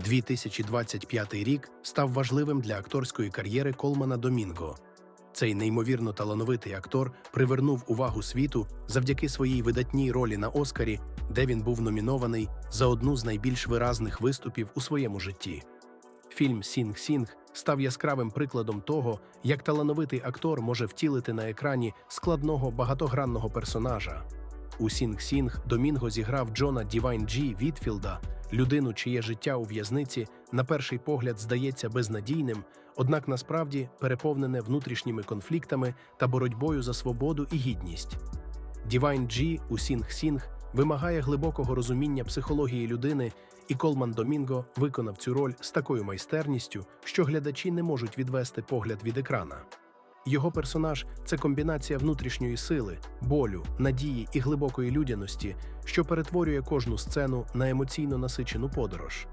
2025 рік став важливим для акторської кар'єри Колмана Домінго. Цей неймовірно талановитий актор привернув увагу світу завдяки своїй видатній ролі на Оскарі, де він був номінований за одну з найбільш виразних виступів у своєму житті. Фільм Сінг Сінг став яскравим прикладом того, як талановитий актор може втілити на екрані складного багатогранного персонажа. У Сінг Сінг Домінго зіграв Джона Дівайн Джі Вітфілда, людину, чиє життя у в'язниці на перший погляд здається безнадійним, однак насправді переповнене внутрішніми конфліктами та боротьбою за свободу і гідність. Дівайн Джі у Сінг Сінг вимагає глибокого розуміння психології людини, і Колман Домінго виконав цю роль з такою майстерністю, що глядачі не можуть відвести погляд від екрана. Його персонаж це комбінація внутрішньої сили, болю, надії і глибокої людяності, що перетворює кожну сцену на емоційно насичену подорож.